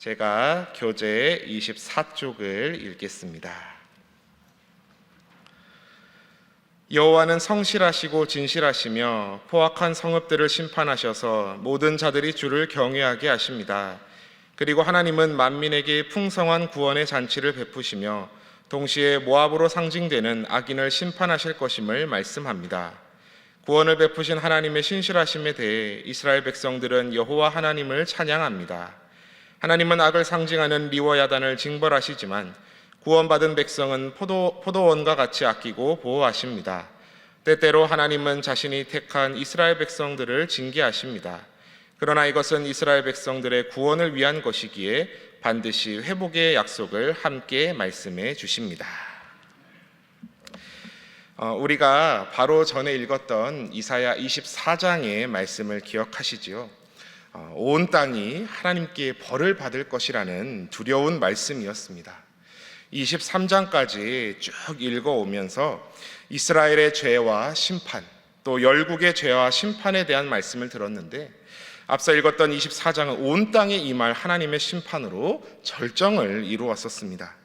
제가 교재 24쪽을 읽겠습니다. 여호와는 성실하시고 진실하시며 포악한 성읍들을 심판하셔서 모든 자들이 주를 경외하게 하십니다. 그리고 하나님은 만민에게 풍성한 구원의 잔치를 베푸시며 동시에 모압으로 상징되는 악인을 심판하실 것임을 말씀합니다. 구원을 베푸신 하나님의 신실하심에 대해 이스라엘 백성들은 여호와 하나님을 찬양합니다. 하나님은 악을 상징하는 리워야단을 징벌하시지만 구원받은 백성은 포도, 포도원과 같이 아끼고 보호하십니다. 때때로 하나님은 자신이 택한 이스라엘 백성들을 징계하십니다. 그러나 이것은 이스라엘 백성들의 구원을 위한 것이기에 반드시 회복의 약속을 함께 말씀해 주십니다. 어, 우리가 바로 전에 읽었던 이사야 24장의 말씀을 기억하시지요. 어, 온 땅이 하나님께 벌을 받을 것이라는 두려운 말씀이었습니다. 23장까지 쭉 읽어오면서 이스라엘의 죄와 심판, 또 열국의 죄와 심판에 대한 말씀을 들었는데 앞서 읽었던 24장은 온 땅에 임할 하나님의 심판으로 절정을 이루었었습니다.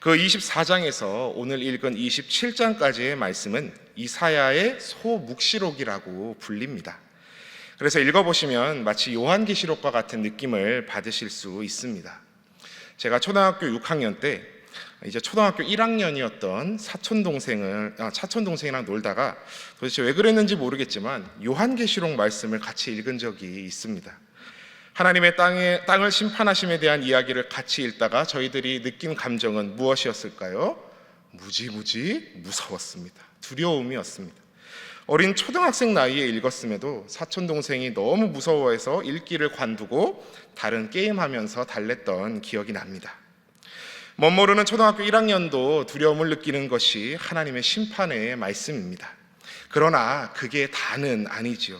그 24장에서 오늘 읽은 27장까지의 말씀은 이사야의 소묵시록이라고 불립니다. 그래서 읽어보시면 마치 요한계시록과 같은 느낌을 받으실 수 있습니다. 제가 초등학교 6학년 때 이제 초등학교 1학년이었던 사촌 동생을 아, 사촌 동생이랑 놀다가 도대체 왜 그랬는지 모르겠지만 요한계시록 말씀을 같이 읽은 적이 있습니다. 하나님의 땅에 땅을 심판하심에 대한 이야기를 같이 읽다가 저희들이 느낀 감정은 무엇이었을까요? 무지무지 무서웠습니다. 두려움이었습니다. 어린 초등학생 나이에 읽었음에도 사촌 동생이 너무 무서워해서 읽기를 관두고 다른 게임하면서 달랬던 기억이 납니다. 멋모르는 초등학교 1학년도 두려움을 느끼는 것이 하나님의 심판의 말씀입니다. 그러나 그게 다는 아니지요.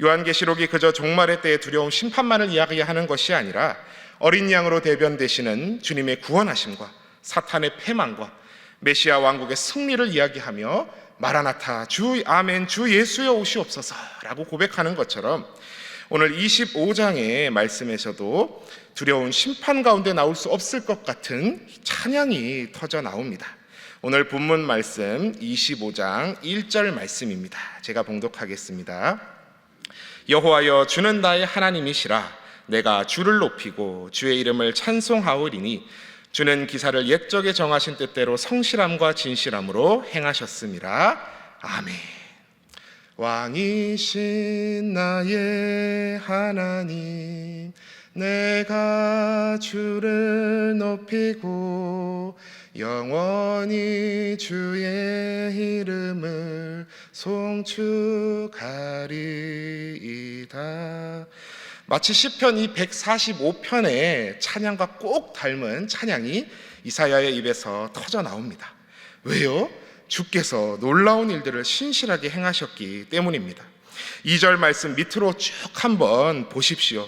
요한계시록이 그저 종말의 때의 두려움 심판만을 이야기하는 것이 아니라 어린 양으로 대변되시는 주님의 구원하심과 사탄의 패망과 메시아 왕국의 승리를 이야기하며 마라나타 주 아멘 주 예수여 오시옵소서라고 고백하는 것처럼 오늘 25장의 말씀에서도 두려운 심판 가운데 나올 수 없을 것 같은 찬양이 터져 나옵니다. 오늘 본문 말씀 25장 1절 말씀입니다. 제가 봉독하겠습니다. 여호와여 주는 나의 하나님이시라 내가 주를 높이고 주의 이름을 찬송하오리니 주는 기사를 옛적에 정하신 뜻대로 성실함과 진실함으로 행하셨음이라 아멘. 왕이신 나의 하나님 내가 주를 높이고 영원히 주의 이름을 송축하리이다. 마치 시편 이 145편의 찬양과 꼭 닮은 찬양이 이사야의 입에서 터져 나옵니다. 왜요? 주께서 놀라운 일들을 신실하게 행하셨기 때문입니다. 2절 말씀 밑으로 쭉 한번 보십시오.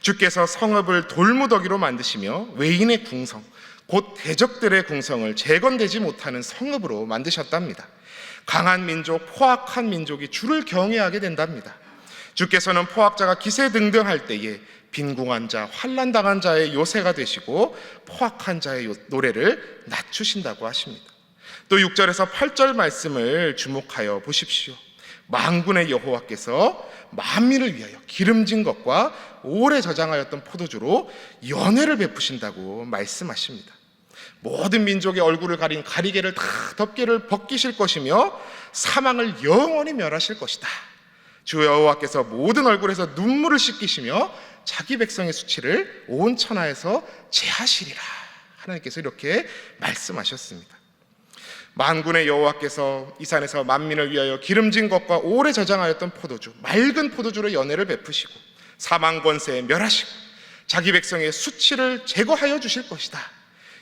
주께서 성읍을 돌무더기로 만드시며 외인의 궁성, 곧 대적들의 궁성을 재건되지 못하는 성읍으로 만드셨답니다. 강한 민족, 포악한 민족이 주를 경외하게 된답니다. 주께서는 포악자가 기세 등등할 때에 빈궁한 자, 환난당한 자의 요새가 되시고 포악한 자의 노래를 낮추신다고 하십니다. 또 6절에서 8절 말씀을 주목하여 보십시오. 만군의 여호와께서 만민을 위하여 기름진 것과 오래 저장하였던 포도주로 연회를 베푸신다고 말씀하십니다. 모든 민족의 얼굴을 가린 가리개를 다 덮개를 벗기실 것이며 사망을 영원히 멸하실 것이다. 주 여호와께서 모든 얼굴에서 눈물을 씻기시며 자기 백성의 수치를 온 천하에서 제하시리라. 하나님께서 이렇게 말씀하셨습니다. 만군의 여호와께서 이 산에서 만민을 위하여 기름진 것과 오래 저장하였던 포도주 맑은 포도주로 연회를 베푸시고 사망 권세에 멸하시고 자기 백성의 수치를 제거하여 주실 것이다.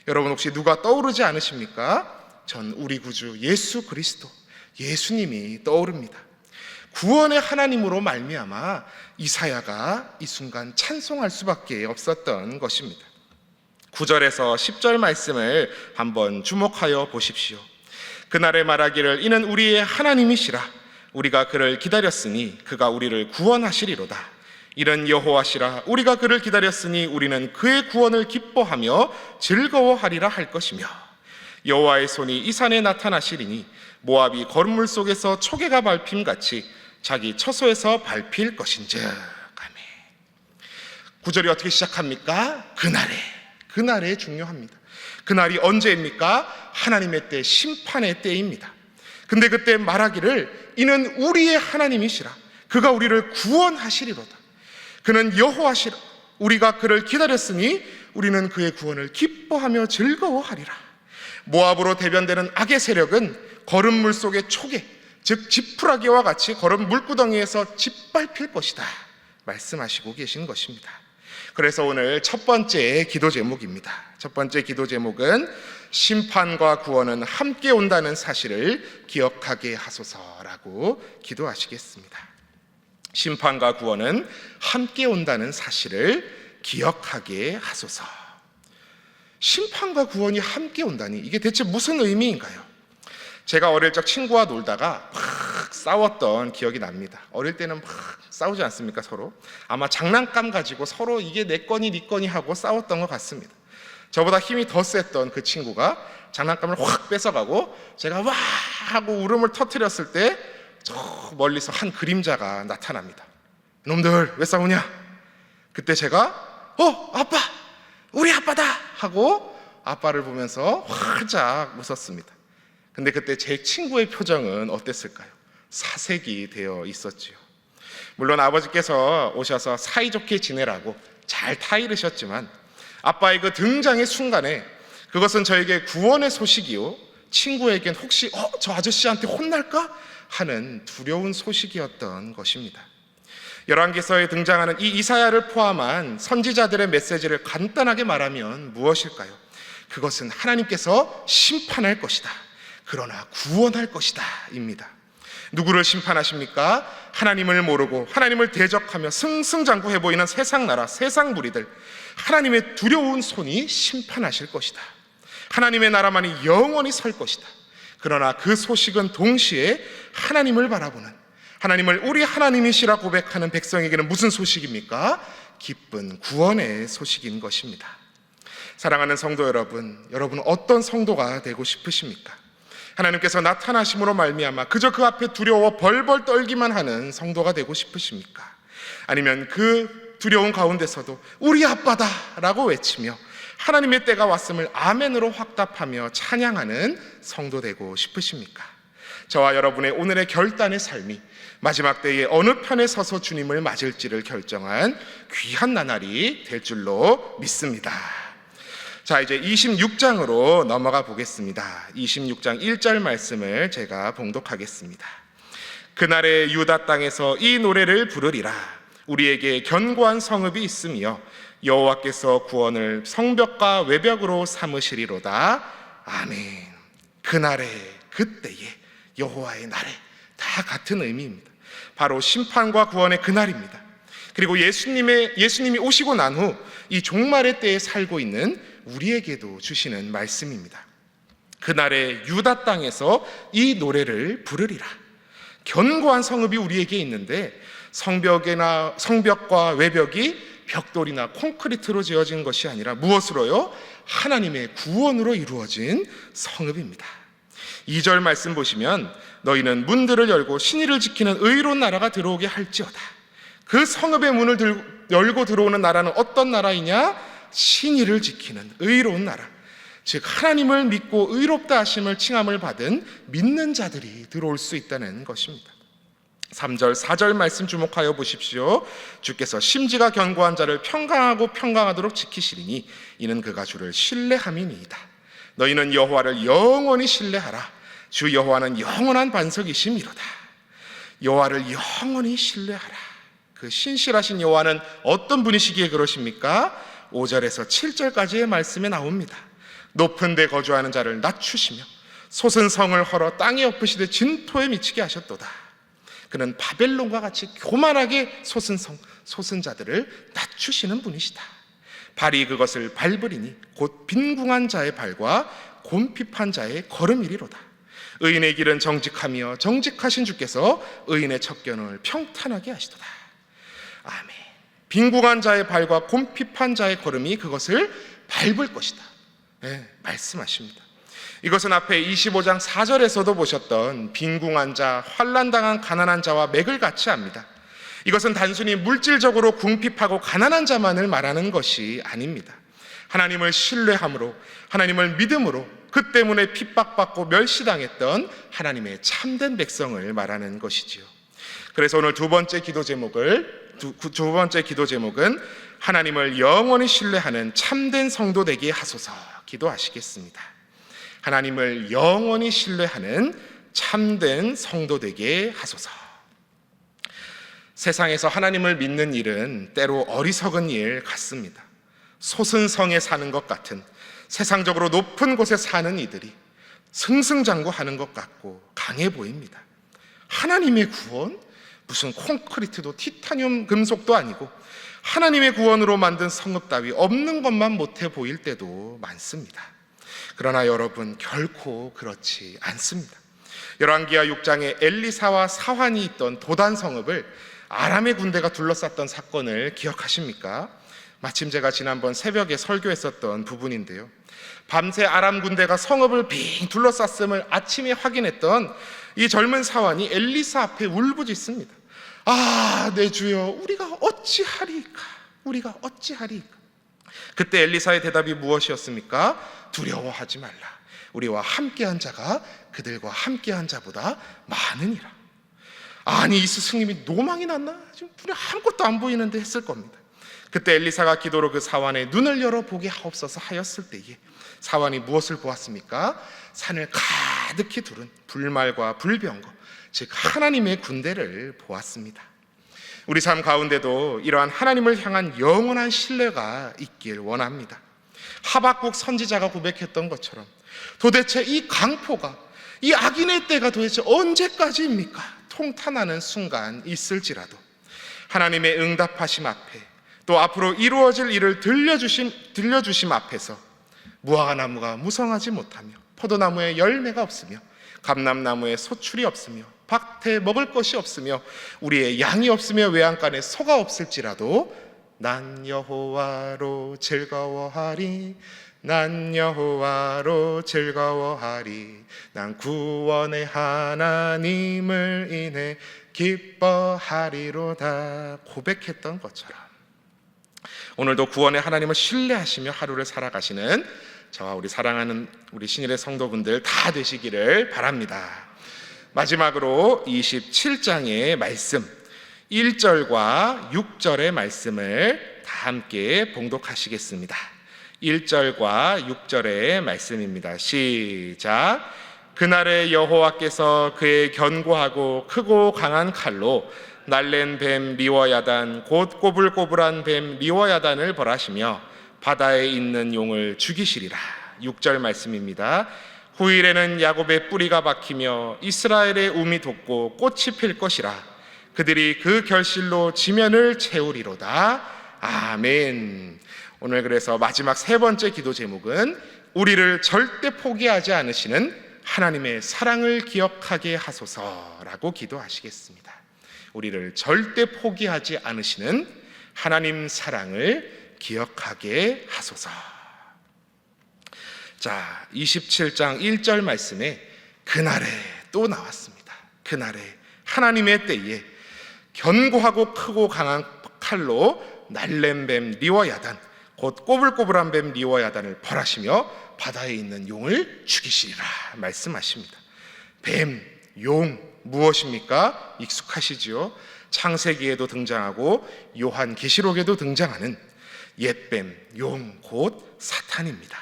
여러분 혹시 누가 떠오르지 않으십니까? 전 우리 구주 예수 그리스도 예수님이 떠오릅니다. 구원의 하나님으로 말미암아 이사야가 이 순간 찬송할 수밖에 없었던 것입니다. 9절에서 10절 말씀을 한번 주목하여 보십시오. 그날에 말하기를 이는 우리의 하나님이시라 우리가 그를 기다렸으니 그가 우리를 구원하시리로다. 이는 여호와시라 우리가 그를 기다렸으니 우리는 그의 구원을 기뻐하며 즐거워하리라 할 것이며 여호와의 손이 이 산에 나타나시리니 모압이 거름물 속에서 초계가 밟힘 같이 자기 처소에서 밟힐 것인즉 아멘. 구절이 어떻게 시작합니까? 그날에 그날에 중요합니다. 그날이 언제입니까? 하나님의 때 심판의 때입니다. 근데 그때 말하기를 이는 우리의 하나님이시라 그가 우리를 구원하시리로다. 그는 여호와시라 우리가 그를 기다렸으니 우리는 그의 구원을 기뻐하며 즐거워하리라. 모압으로 대변되는 악의 세력은 거름물 속의 초계, 즉 지푸라기와 같이 거름 물구덩이에서 짓밟힐 것이다. 말씀하시고 계신 것입니다. 그래서 오늘 첫 번째 기도 제목입니다. 첫 번째 기도 제목은 심판과 구원은 함께 온다는 사실을 기억하게 하소서라고 기도하시겠습니다. 심판과 구원은 함께 온다는 사실을 기억하게 하소서. 심판과 구원이 함께 온다니 이게 대체 무슨 의미인가요? 제가 어릴 적 친구와 놀다가 막 싸웠던 기억이 납니다. 어릴 때는 막 싸우지 않습니까 서로? 아마 장난감 가지고 서로 이게 내 거니 네 거니 하고 싸웠던 것 같습니다. 저보다 힘이 더 셌던 그 친구가 장난감을 확 뺏어가고 제가 와 하고 울음을 터뜨렸을 때 저 멀리서 한 그림자가 나타납니다. 놈들 왜 싸우냐? 그때 제가 어 아빠 우리 아빠다 하고 아빠를 보면서 활짝 웃었습니다. 근데 그때 제 친구의 표정은 어땠을까요? 사색이 되어 있었지요. 물론 아버지께서 오셔서 사이좋게 지내라고 잘 타이르셨지만 아빠의 그 등장의 순간에 그것은 저에게 구원의 소식이요. 친구에겐 혹시 어, 저 아저씨한테 혼날까 하는 두려운 소식이었던 것입니다. 열왕기서에 등장하는 이 이사야를 포함한 선지자들의 메시지를 간단하게 말하면 무엇일까요? 그것은 하나님께서 심판할 것이다. 그러나 구원할 것이다. 입니다. 누구를 심판하십니까? 하나님을 모르고 하나님을 대적하며 승승장구해 보이는 세상 나라, 세상 무리들, 하나님의 두려운 손이 심판하실 것이다. 하나님의 나라만이 영원히 설 것이다. 그러나 그 소식은 동시에 하나님을 바라보는 하나님을 우리 하나님이시라 고백하는 백성에게는 무슨 소식입니까? 기쁜 구원의 소식인 것입니다. 사랑하는 성도 여러분, 여러분 어떤 성도가 되고 싶으십니까? 하나님께서 나타나심으로 말미암아 그저 그 앞에 두려워 벌벌 떨기만 하는 성도가 되고 싶으십니까? 아니면 그 두려운 가운데서도 우리 아빠다라고 외치며 하나님의 때가 왔음을 아멘으로 확답하며 찬양하는 성도 되고 싶으십니까? 저와 여러분의 오늘의 결단의 삶이 마지막 때에 어느 편에 서서 주님을 맞을지를 결정한 귀한 나날이 될 줄로 믿습니다. 자, 이제 26장으로 넘어가 보겠습니다. 26장 1절 말씀을 제가 봉독하겠습니다. 그날의 유다 땅에서 이 노래를 부르리라. 우리에게 견고한 성읍이 있으며 여호와께서 구원을 성벽과 외벽으로 삼으시리로다. 아멘. 그날에 그때에 여호와의 날에 다 같은 의미입니다. 바로 심판과 구원의 그날입니다. 그리고 예수님의 예수님이 오시고 난 후 이 종말의 때에 살고 있는 우리에게도 주시는 말씀입니다. 그날에 유다 땅에서 이 노래를 부르리라. 견고한 성읍이 우리에게 있는데 성벽이나 성벽과 외벽이 벽돌이나 콘크리트로 지어진 것이 아니라 무엇으로요? 하나님의 구원으로 이루어진 성읍입니다. 2절 말씀 보시면 너희는 문들을 열고 신의를 지키는 의로운 나라가 들어오게 할지어다. 그 성읍의 문을 들, 열고 들어오는 나라는 어떤 나라이냐? 신의를 지키는 의로운 나라. 즉 하나님을 믿고 의롭다 하심을 칭함을 받은 믿는 자들이 들어올 수 있다는 것입니다. 3절, 4절 말씀 주목하여 보십시오. 주께서 심지가 견고한 자를 평강하고 평강하도록 지키시리니 이는 그가 주를 신뢰함이니이다. 너희는 여호와를 영원히 신뢰하라. 주 여호와는 영원한 반석이심이로다. 여호와를 영원히 신뢰하라. 그 신실하신 여호와는 어떤 분이시기에 그러십니까? 5절에서 7절까지의 말씀에 나옵니다. 높은 데 거주하는 자를 낮추시며 솟은 성을 헐어 땅에 엎으시되 진토에 미치게 하셨도다. 그는 바벨론과 같이 교만하게 솟은 성, 솟은 자들을 낮추시는 분이시다. 발이 그것을 밟으리니 곧 빈궁한 자의 발과 곰핍한 자의 걸음이리로다. 의인의 길은 정직하며 정직하신 주께서 의인의 척견을 평탄하게 하시도다. 아멘. 빈궁한 자의 발과 곰핍한 자의 걸음이 그것을 밟을 것이다. 네, 말씀하십니다. 이것은 앞에 25장 4절에서도 보셨던 빈궁한 자, 환란당한 가난한 자와 맥을 같이 합니다. 이것은 단순히 물질적으로 궁핍하고 가난한 자만을 말하는 것이 아닙니다. 하나님을 신뢰함으로, 하나님을 믿음으로, 그 때문에 핍박받고 멸시당했던 하나님의 참된 백성을 말하는 것이지요. 그래서 오늘 두 번째 기도 제목을 두, 두 번째 기도 제목은 하나님을 영원히 신뢰하는 참된 성도 되게 하소서 기도하시겠습니다. 하나님을 영원히 신뢰하는 참된 성도 되게 하소서. 세상에서 하나님을 믿는 일은 때로 어리석은 일 같습니다. 소순성에 사는 것 같은 세상적으로 높은 곳에 사는 이들이 승승장구하는 것 같고 강해 보입니다. 하나님의 구원? 무슨 콘크리트도 티타늄 금속도 아니고 하나님의 구원으로 만든 성읍 따위 없는 것만 못해 보일 때도 많습니다. 그러나 여러분 결코 그렇지 않습니다. 열왕기하 6장에 엘리사와 사환이 있던 도단 성읍을 아람의 군대가 둘러쌌던 사건을 기억하십니까? 마침 제가 지난번 새벽에 설교했었던 부분인데요. 밤새 아람 군대가 성읍을 빙 둘러쌌음을 아침에 확인했던 이 젊은 사환이 엘리사 앞에 울부짖습니다. 아, 내 주여, 우리가 어찌하리까? 우리가 어찌하리까? 그때 엘리사의 대답이 무엇이었습니까? 두려워하지 말라. 우리와 함께한 자가 그들과 함께한 자보다 많으니라. 아니, 이 스승님이 노망이 났나? 지금 눈에 아무것도 안 보이는데 했을 겁니다. 그때 엘리사가 기도로 그 사환의 눈을 열어 보게 하옵소서 하였을 때에 사환이 무엇을 보았습니까? 산을 가 득히 두른 불말과 불병거, 즉 하나님의 군대를 보았습니다. 우리 삶 가운데도 이러한 하나님을 향한 영원한 신뢰가 있길 원합니다. 하박국 선지자가 고백했던 것처럼 도대체 이 강포가 이 악인의 때가 도대체 언제까지입니까? 통탄하는 순간 있을지라도 하나님의 응답하심 앞에 또 앞으로 이루어질 일을 들려주심, 들려주심 앞에서 무화과나무가 무성하지 못하며 포도나무에 열매가 없으며 감람나무에 소출이 없으며 밭에 먹을 것이 없으며 우리의 양이 없으며 외양간에 소가 없을지라도 난 여호와로 즐거워하리 난 여호와로 즐거워하리. 난 구원의 하나님을 인해 기뻐하리로다. 고백했던 것처럼. 오늘도 구원의 하나님을 신뢰하시며 하루를 살아가시는 저와 우리 사랑하는 우리 신일의 성도분들 다 되시기를 바랍니다. 마지막으로 27장의 말씀 1절과 6절의 말씀을 다 함께 봉독하시겠습니다. 1절과 6절의 말씀입니다. 시작. 그날에 여호와께서 그의 견고하고 크고 강한 칼로 날랜 뱀 리워야단 곧 꼬불꼬불한 뱀 리워야단을 벌하시며 바다에 있는 용을 죽이시리라. 6절 말씀입니다. 후일에는 야곱의 뿌리가 박히며 이스라엘의 움이 돋고 꽃이 필 것이라. 그들이 그 결실로 지면을 채우리로다. 아멘. 오늘 그래서 마지막 세 번째 기도 제목은 우리를 절대 포기하지 않으시는 하나님의 사랑을 기억하게 하소서라고 기도하시겠습니다. 우리를 절대 포기하지 않으시는 하나님 사랑을 기억하게 하소서. 자, 27장 1절 말씀에 그날에 또 나왔습니다. 그날에 하나님의 때에 견고하고 크고 강한 칼로 날렘 뱀 리워야단 곧 꼬불꼬불한 뱀 리워야단을 벌하시며 바다에 있는 용을 죽이시리라 말씀하십니다. 뱀, 용 무엇입니까? 익숙하시지요. 창세기에도 등장하고 요한 계시록에도 등장하는 옛뱀, 용, 곧 사탄입니다.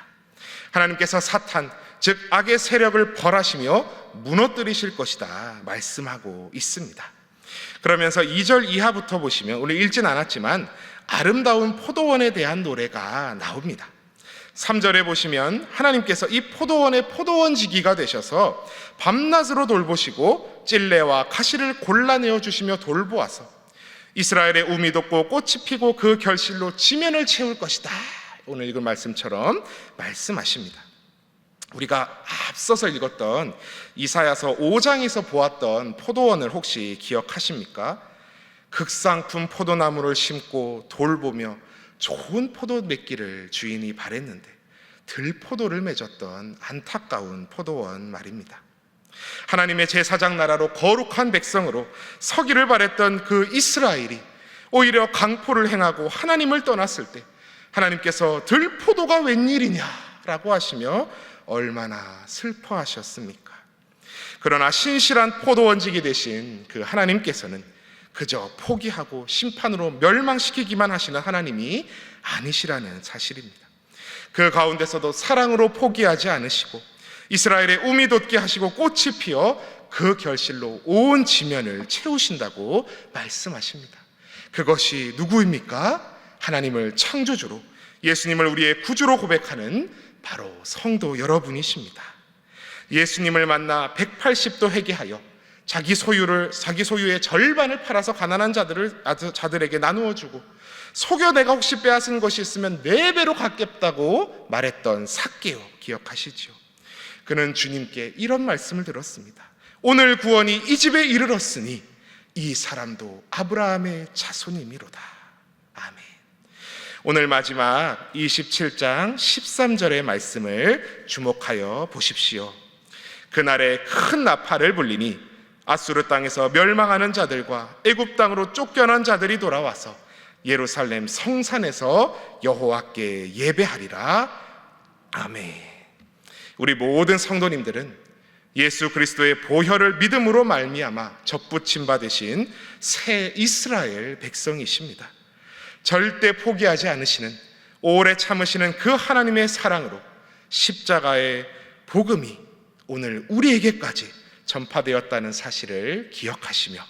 하나님께서 사탄, 즉 악의 세력을 벌하시며 무너뜨리실 것이다 말씀하고 있습니다. 그러면서 2절 이하부터 보시면 우리 읽진 않았지만 아름다운 포도원에 대한 노래가 나옵니다. 3절에 보시면 하나님께서 이 포도원의 포도원지기가 되셔서 밤낮으로 돌보시고 찔레와 가시를 골라내어 주시며 돌보아서 이스라엘의 우미 돋고 꽃이 피고 그 결실로 지면을 채울 것이다. 오늘 읽은 말씀처럼 말씀하십니다. 우리가 앞서서 읽었던 이사야서 5장에서 보았던 포도원을 혹시 기억하십니까? 극상품 포도나무를 심고 돌보며 좋은 포도 맺기를 주인이 바랬는데 들포도를 맺었던 안타까운 포도원 말입니다. 하나님의 제사장 나라로 거룩한 백성으로 서기를 바랬던 그 이스라엘이 오히려 강포를 행하고 하나님을 떠났을 때 하나님께서 들포도가 웬일이냐라고 하시며 얼마나 슬퍼하셨습니까? 그러나 신실한 포도원직이 되신 그 하나님께서는 그저 포기하고 심판으로 멸망시키기만 하시는 하나님이 아니시라는 사실입니다. 그 가운데서도 사랑으로 포기하지 않으시고 이스라엘의 우미 돋게 하시고 꽃이 피어 그 결실로 온 지면을 채우신다고 말씀하십니다. 그것이 누구입니까? 하나님을 창조주로 예수님을 우리의 구주로 고백하는 바로 성도 여러분이십니다. 예수님을 만나 180도 회개하여 자기 소유를 자기 소유의 절반을 팔아서 가난한 자들을 자들에게 나누어 주고 속여 내가 혹시 빼앗은 것이 있으면 네 배로 갚겠다고 말했던 삭개요 기억하시지요? 그는 주님께 이런 말씀을 들었습니다. 오늘 구원이 이 집에 이르렀으니 이 사람도 아브라함의 자손이미로다. 아멘. 오늘 마지막 27장 13절의 말씀을 주목하여 보십시오. 그날에 큰 나팔을 불리니 아수르 땅에서 멸망하는 자들과 애굽 땅으로 쫓겨난 자들이 돌아와서 예루살렘 성산에서 여호와께 예배하리라. 아멘. 우리 모든 성도님들은 예수 그리스도의 보혈을 믿음으로 말미암아 접붙임 받으신 새 이스라엘 백성이십니다. 절대 포기하지 않으시는 오래 참으시는 그 하나님의 사랑으로 십자가의 복음이 오늘 우리에게까지 전파되었다는 사실을 기억하시며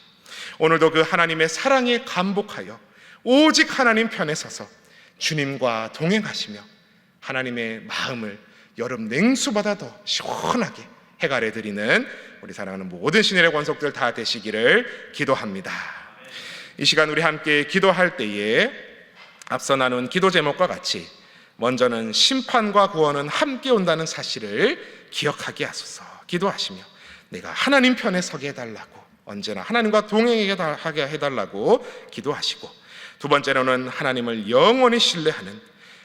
오늘도 그 하나님의 사랑에 감복하여 오직 하나님 편에 서서 주님과 동행하시며 하나님의 마음을 여름 냉수보다 더 시원하게 해갈해 드리는 우리 사랑하는 모든 신의 권속들 다 되시기를 기도합니다. 이 시간 우리 함께 기도할 때에 앞서 나눈 기도 제목과 같이 먼저는 심판과 구원은 함께 온다는 사실을 기억하게 하소서 기도하시며 내가 하나님 편에 서게 해달라고 언제나 하나님과 동행하게 해달라고 기도하시고 두 번째로는 하나님을 영원히 신뢰하는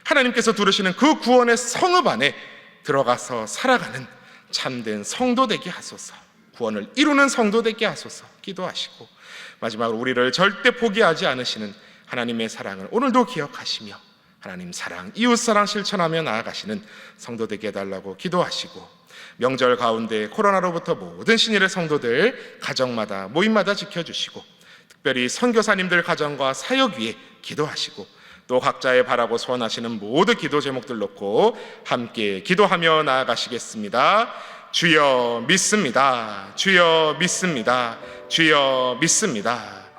하나님께서 두르시는 그 구원의 성읍 안에 들어가서 살아가는 참된 성도 되게 하소서. 구원을 이루는 성도 되게 하소서. 기도하시고 마지막으로 우리를 절대 포기하지 않으시는 하나님의 사랑을 오늘도 기억하시며 하나님 사랑, 이웃 사랑 실천하며 나아가시는 성도 되게 해달라고 기도하시고 명절 가운데 코로나로부터 모든 신일의 성도들 가정마다 모임마다 지켜주시고 특별히 선교사님들 가정과 사역 위에 기도하시고 또 각자의 바라고 소원하시는 모든 기도 제목들 놓고 함께 기도하며 나아가시겠습니다. 주여 믿습니다. 주여 믿습니다. 주여 믿습니다.